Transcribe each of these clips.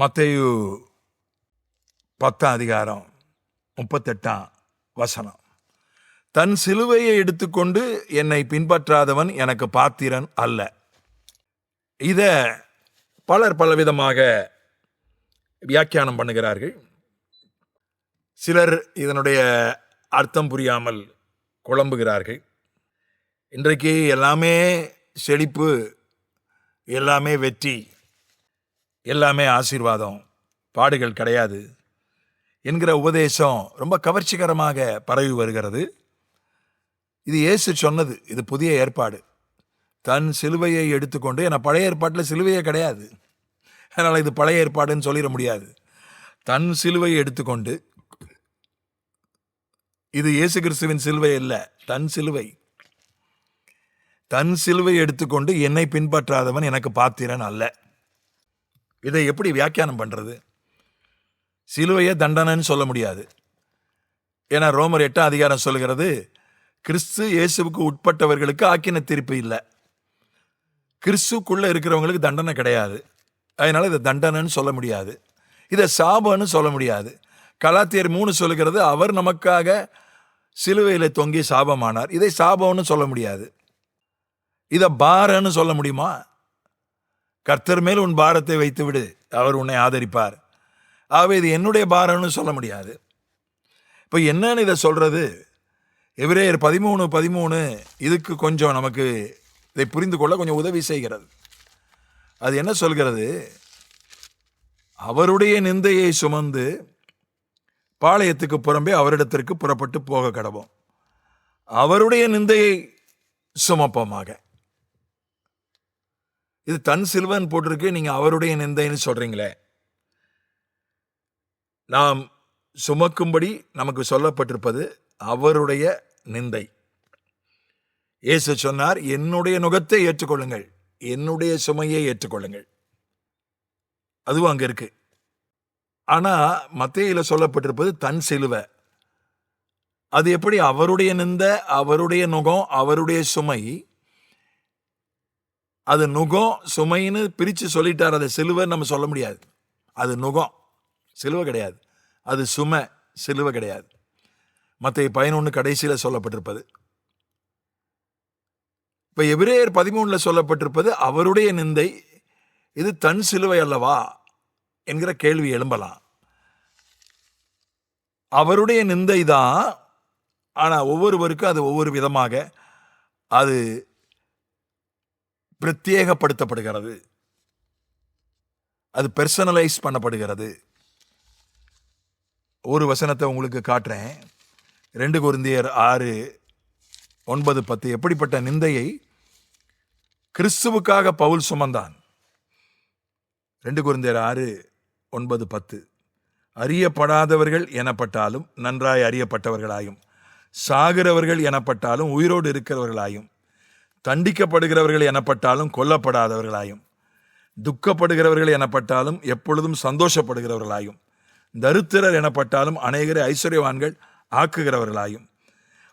மத்தையு பத்தாம் அதிகாரம் முப்பத்தெட்டாம் வசனம். தன் சிலுவையை எடுத்துக்கொண்டு என்னை பின்பற்றாதவன் எனக்கு பாத்திரன் அல்ல. இத பலர் பலவிதமாக வியாக்கியானம் பண்ணுகிறார்கள். சிலர் இதனுடைய அர்த்தம் புரியாமல் குழம்புகிறார்கள். இன்றைக்கு எல்லாமே செழிப்பு எல்லாமே வெற்றி. எல்லாமே ஆசீர்வாதம். பாடுகள் கிடையாது. என்கிற உபதேசம் ரொம்ப கவர்ச்சிகரமாக பரவி வருகிறது. இது இயேசு சொன்னது இது புதிய ஏற்பாடு. தன் சிலுவையை எடுத்துக்கொண்டு என பழைய ஏற்பாட்டில் சிலுவையே கிடையாது. அதனால் இது பழைய ஏற்பாடுன்னு சொல்லிட முடியாது. தன் சிலுவையை எடுத்துக்கொண்டு இது இயேசு கிறிஸ்துவின் சிலுவை அல்ல தன் சிலுவை. தன் சிலுவை எடுத்துக்கொண்டு என்னை பின்பற்றாதவன் எனக்கு பாத்திரன் அல்ல. இதை எப்படி வியாக்கியானம் பண்ணுறது சிலுவையை தண்டனைன்னு சொல்ல முடியாது. ஏன்னா ரோமர் எட்டாம் அதிகாரம் சொல்கிறது கிறிஸ்து இயேசுவுக்கு உட்பட்டவர்களுக்கு ஆக்கின தீர்ப்பு இல்லை. கிறிஸ்துக்குள்ளே இருக்கிறவங்களுக்கு தண்டனை கிடையாது. அதனால் இதை தண்டனைன்னு சொல்ல முடியாது. இதை சாபம்னு சொல்ல முடியாது. கலாத்தியர் மூணு சொல்லுகிறது அவர் நமக்காக சிலுவையில் தொங்கி சாபமானார். இதை சாபம்னு சொல்ல முடியாது. இதை பாரன்னு சொல்ல முடியுமா? கர்த்தர் மேல் உன் பாரத்தை வைத்து விடு அவர் உன்னை ஆதரிப்பார். ஆகவே இது என்னுடைய பாரம்னு சொல்ல முடியாது. இப்போ என்னன்னு இதை சொல்கிறது எவ்ரேயர் பதிமூணு பதிமூணு இதுக்கு கொஞ்சம் நமக்கு இதை புரிந்து கொள்ள கொஞ்சம் உதவி செய்கிறது. அது என்ன சொல்கிறது? அவருடைய நிந்தையை சுமந்து பாளையத்துக்கு புறம்பே அவரிடத்திற்கு புறப்பட்டு போக கடவோம். அவருடைய நிந்தையை சுமப்போமாக. இது தன் சில்வன் போட்டிருக்கு நீங்க அவருடைய நிந்தைன்னு சொல்றீங்களே. நாம் சுமக்கும்படி நமக்கு சொல்லப்பட்டிருப்பது அவருடைய நிந்தை. இயேசு சொன்னார் என்னுடைய நுகத்தை ஏற்றுக்கொள்ளுங்கள் என்னுடைய சுமையை ஏற்றுக்கொள்ளுங்கள். அதுவும் அங்க இருக்கு. ஆனா மத்தேயில சொல்லப்பட்டிருப்பது தன் சிலுவை. அது எப்படி? அவருடைய நிந்த அவருடைய நுகம் அவருடைய சுமை அது நுகம் சுமைன்னு பிரித்து சொல்லிட்டார். அதை சிலுவைன்னு நம்ம சொல்ல முடியாது. அது நுகம். சிலுவை கிடையாது. அது சுமை. சிலுவை கிடையாது. மற்ற பதினொன்று கடைசியில் சொல்லப்பட்டிருப்பது. இப்போ எபிரேயர் பதிமூணில் சொல்லப்பட்டிருப்பது அவருடைய நிந்தை இது தன் சிலுவை அல்லவா? என்கிற கேள்வி எழும்பலாம். அவருடைய நிந்தை தான் ஆனால் ஒவ்வொருவருக்கும் அது ஒவ்வொரு விதமாக அது பிரத்யேகப்படுத்தப்படுகிறது. அது பெர்சனலைஸ் பண்ணப்படுகிறது. ஒரு வசனத்தை உங்களுக்கு காட்டுறேன். ரெண்டு குருந்தியர் ஆறு ஒன்பது பத்து எப்படிப்பட்ட நிந்தையை கிறிஸ்துவுக்காக பவுல் சுமந்தான். ரெண்டு குருந்தியர் ஆறு ஒன்பது பத்து. அறியப்படாதவர்கள் எனப்பட்டாலும் நன்றாய் அறியப்பட்டவர்களாயும் சாகிறவர்கள் எனப்பட்டாலும் உயிரோடு இருக்கிறவர்களாயும் தண்டிக்கப்படுகிறவர்கள் எனப்பட்டாலும் கொல்லப்படாதவர்களாயும் துக்கப்படுகிறவர்கள் எனப்பட்டாலும் எப்பொழுதும் சந்தோஷப்படுகிறவர்களாயும் தரித்திரர் எனப்பட்டாலும் அநேகரை ஐஸ்வர்யவான்கள் ஆக்குகிறவர்களாயும்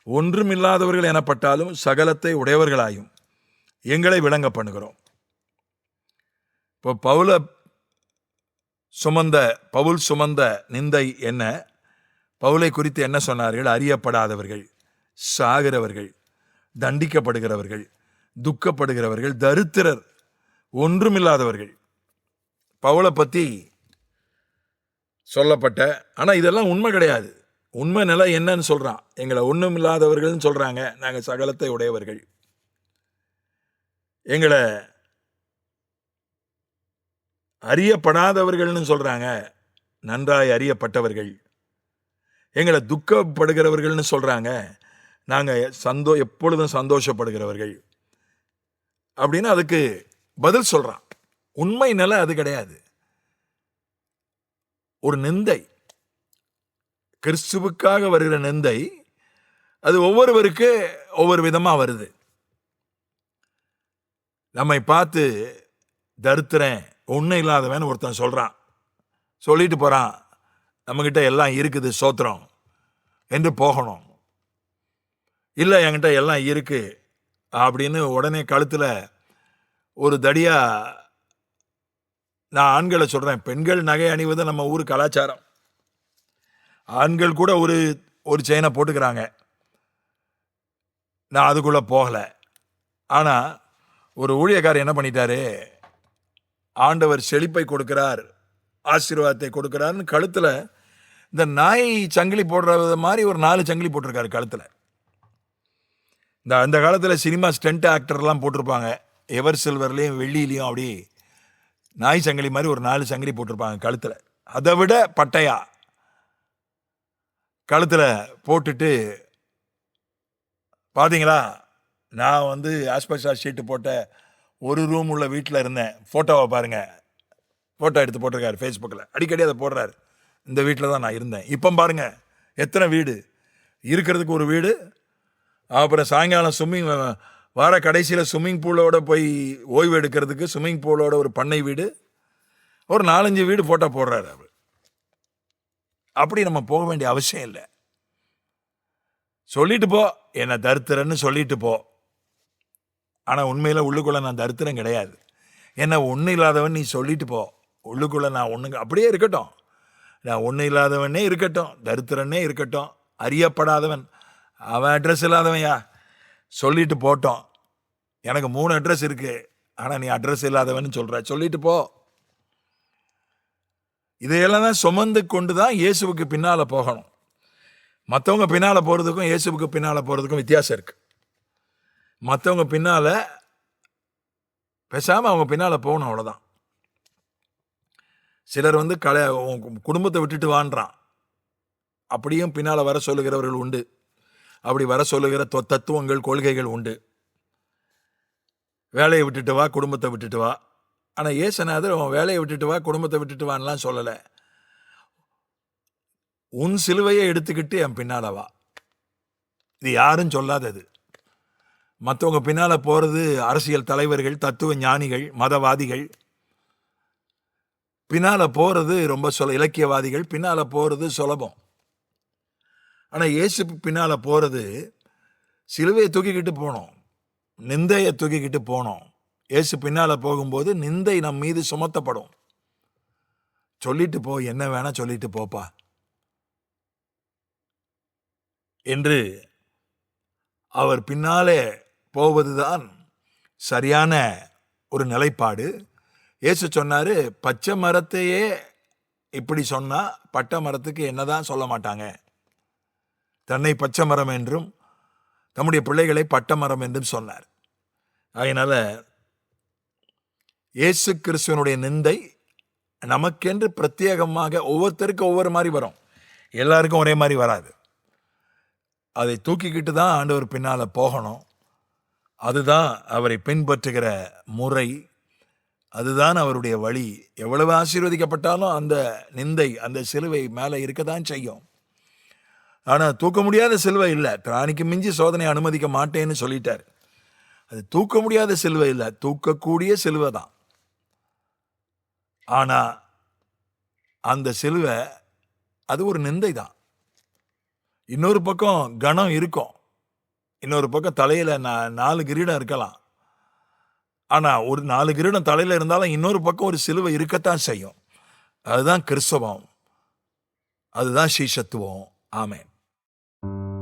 ஒன்றுமில்லாதவர்கள் எனப்பட்டாலும் சகலத்தை உடையவர்களாயும் எங்களை விளங்க பண்ணுகிறோம். இப்போ பவுல சுமந்த பவுல் சுமந்த நிந்தை என்ன? பவுலை குறித்து என்ன சொன்னார்கள்? அறியப்படாதவர்கள் சாகிறவர்கள் தண்டிக்கப்படுகிறவர்கள் துக்கப்படுகிறவர்கள் தரித்திரர் ஒன்றுமில்லாதவர்கள். பவுலை பற்றி சொல்லப்பட்ட ஆனால் இதெல்லாம் உண்மை கிடையாது. உண்மை நிலை என்னன்னு சொல்கிறான் எங்களை ஒன்றும் இல்லாதவர்கள்னு சொல்கிறாங்க நாங்கள் சகலத்தை உடையவர்கள். எங்களை அறியப்படாதவர்கள்னு சொல்கிறாங்க நன்றாய் அறியப்பட்டவர்கள். எங்களை துக்கப்படுகிறவர்கள்னு சொல்கிறாங்க நாங்கள் சந்தோ எப்பொழுதும் சந்தோஷப்படுகிறவர்கள். அப்படின்னு அதுக்கு பதில் சொல்கிறான் உண்மை நிலை அது கிடையாது. ஒரு நிந்தை. கிறிஸ்துவுக்காக வருகிற நிந்தை அது ஒவ்வொருவருக்கு ஒவ்வொரு விதமாக வருது. நம்மை பார்த்து தருத்துறேன் ஒன்றும் இல்லாதவன் ஒருத்தன் சொல்கிறான் சொல்லிட்டு போகிறான் நம்மக்கிட்ட எல்லாம் இருக்குது சோத்திரம் என்று போகணும். இல்லை என்கிட்ட எல்லாம் இருக்குது அப்படின்னு உடனே கழுத்தில் ஒரு தடியாக நான் ஆண்களை சொல்கிறேன் பெண்கள் நகை அணிவது நம்ம ஊர் கலாச்சாரம். ஆண்கள் கூட ஒரு ஒரு செயினை போட்டுக்கிறாங்க. நான் அதுக்குள்ளே போகலை. ஆனால் ஒரு ஊழியக்காரர் என்ன பண்ணிட்டாரு? ஆண்டவர் செழிப்பை கொடுக்கிறார் ஆசீர்வாதத்தை கொடுக்குறாருன்னு கழுத்தில் இந்த நாய் சங்கிலி போடுறது மாதிரி ஒரு நாலு சங்கிலி போட்டிருக்காரு கழுத்தில். இந்த அந்த காலத்தில் சினிமா ஸ்டண்ட் ஆக்டர்லாம் போட்டிருப்பாங்க. எவர் சில்வர்லேயும் வெள்ளியிலையும் அப்படி நாய் சங்கிலி மாதிரி ஒரு நாலு சங்கிலி போட்டிருப்பாங்க கழுத்தில். அதை விட பட்டையா? கழுத்தில் போட்டுட்டு பார்த்தீங்களா நான் வந்து ஆஸ்பெக்டாஸ் ஷீட்டு போட்ட ஒரு ரூம் உள்ள வீட்டில் இருந்தேன். ஃபோட்டோவை பாருங்கள் ஃபோட்டோ எடுத்து போட்டிருக்காரு ஃபேஸ்புக்கில் அடிக்கடி அதை போடுறாரு. இந்த வீட்டில் தான் நான் இருந்தேன். இப்போ பாருங்கள் எத்தனை வீடு? இருக்கிறதுக்கு ஒரு வீடு அப்புறம் சாயங்காலம் ஸ்விம்மிங் வார கடைசியில் ஸ்விம்மிங் பூலோட போய் ஓய்வு எடுக்கிறதுக்கு ஸ்விம்மிங் பூலோட ஒரு பண்ணை வீடு ஒரு நாலஞ்சு வீடு ஃபோட்டோ போடுறாரு அவர். அப்படி நம்ம போக வேண்டிய அவசியம் இல்லை. சொல்லிட்டு போ என்னை தருத்திரன்னு சொல்லிட்டு போ. ஆனால் உண்மையில் உள்ளுக்குள்ள நான் தருத்திரம் கிடையாது. என்னை ஒன்றும் இல்லாதவன் நீ சொல்லிட்டு போ. உள்ளுக்குள்ளே நான் ஒன்றுங்க அப்படியே இருக்கட்டும். நான் ஒன்றும் இல்லாதவனே இருக்கட்டும் தருத்திரனே இருக்கட்டும் அறியப்படாதவன். அவன் அட்ரஸ் இல்லாதவன்யா. சொல்லிட்டு போட்டோம். எனக்கு மூணு அட்ரஸ் இருக்கு. ஆனால் நீ அட்ரஸ் இல்லாதவன்னு சொல்கிற சொல்லிட்டு போ. இதையெல்லாம் தான் சுமந்து கொண்டு தான் இயேசுவுக்கு பின்னால் போகணும். மற்றவங்க பின்னால் போகிறதுக்கும் இயேசுவுக்கு பின்னால் போகிறதுக்கும் வித்தியாசம் இருக்குது மற்றவங்க பின்னால் பேசாமல் அவங்க பின்னால் போகணும் அவ்வளோதான் சிலர் வந்து கலை உன் குடும்பத்தை விட்டுட்டு வான்றான். அப்படியும் பின்னால் வர சொல்லுகிறவர்கள் உண்டு. அப்படி வர சொல்லுகிற தத்துவங்கள் கொள்கைகள் உண்டு. வேலையை விட்டுட்டு வா குடும்பத்தை விட்டுட்டு வா. ஆனால் ஏசுநாதர் அவன் வேலையை விட்டுட்டு வா குடும்பத்தை விட்டுட்டு வான்லாம் சொல்லலை. உன் சிலுவையை எடுத்துக்கிட்டு என் பின்னால வா. இது யாரும் சொல்லாதது. மற்றவங்க பின்னால் போகிறது அரசியல் தலைவர்கள் தத்துவ ஞானிகள் மதவாதிகள். பின்னால் போகிறது ரொம்ப சொல இலக்கியவாதிகள் பின்னால் போகிறது சுலபம். ஆனால் இயேசு பின்னால் போகிறது சிலுவையை தூக்கிக்கிட்டு போனோம். நிந்தையை தூக்கிக்கிட்டு போனோம். இயேசு பின்னால் போகும்போது நிந்தை நம் மீது சுமத்தப்படும். சொல்லிட்டு போ என்ன வேணா சொல்லிட்டு போப்பா. என்று அவர் பின்னாலே போவதுதான் சரியான ஒரு நிலைப்பாடு. இயேசு சொன்னார் பச்சை மரத்தையே இப்படி சொன்னால் பட்டை மரத்துக்கு என்னதான் சொல்ல மாட்டாங்க. தன்னை பச்சை மரம் என்றும் தம்முடைய பிள்ளைகளை பட்ட மரம் என்றும் சொன்னார். அதனால் இயேசு கிறிஸ்துவனுடைய நிந்தை நமக்கென்று பிரத்யேகமாக ஒவ்வொருத்தருக்கும் ஒவ்வொரு மாதிரி வரும். எல்லாருக்கும் ஒரே மாதிரி வராது. அதை தூக்கிக்கிட்டு தான் ஆண்டவர் பின்னால் போகணும். அதுதான் அவரை பின்பற்றுகிற முறை. அதுதான் அவருடைய வழி. எவ்வளவு ஆசீர்வதிக்கப்பட்டாலும் அந்த நிந்தை அந்த சிலுவை மேலே இருக்க தான் செய்யும். ஆனால் தூக்க முடியாத சிலுவை இல்லை. பிராணிக்கு மிஞ்சி சோதனை அனுமதிக்க மாட்டேன்னு சொல்லிட்டார். அது தூக்க முடியாத சிலுவை இல்லை. தூக்கக்கூடிய சிலுவை தான். ஆனால் அந்த சிலுவை அது ஒரு நிந்தை தான். இன்னொரு பக்கம் கணம் இருக்கும். இன்னொரு பக்கம் தலையில் நான் நாலு கிரீடம் இருக்கலாம். ஆனால் ஒரு நாலு கிரீடம் தலையில் இருந்தாலும் இன்னொரு பக்கம் ஒரு சிலுவை இருக்கத்தான் செய்யும். அதுதான் கிறிஸ்தவம். அதுதான் சீஷத்துவம். ஆமேன். you